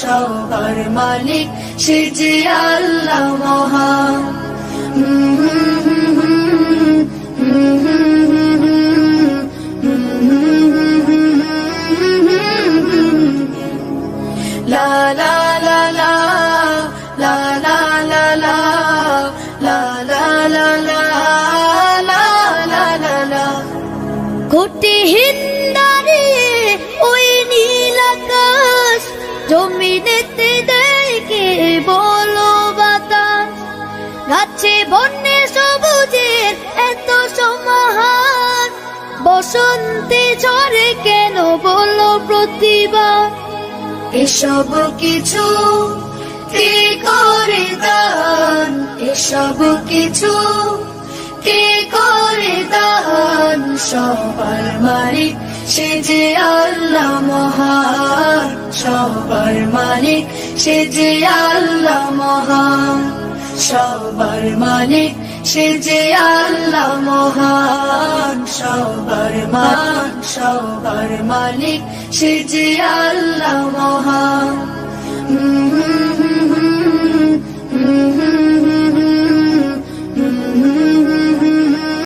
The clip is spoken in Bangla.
সবার মালিক সে যে আল্লাহ মহান। লা লা ওই আকাশ জমিনেতে দেখে বলো বাতাস? গাছে বন্যে সবুজের এত সমাহার। বসন্তে ঝরে কেন বলো প্রতিভা? এসব কিছু কে করে দান? এসব কিছু সবার মালিক সে যে আল্লাহ মহান। সবার মালিক সে যে আল্লাহ মহান। সবার মালিক সে যে আল্লাহ মহান। সবার মান, সবার মালিক সে যে আল্লাহ মহান।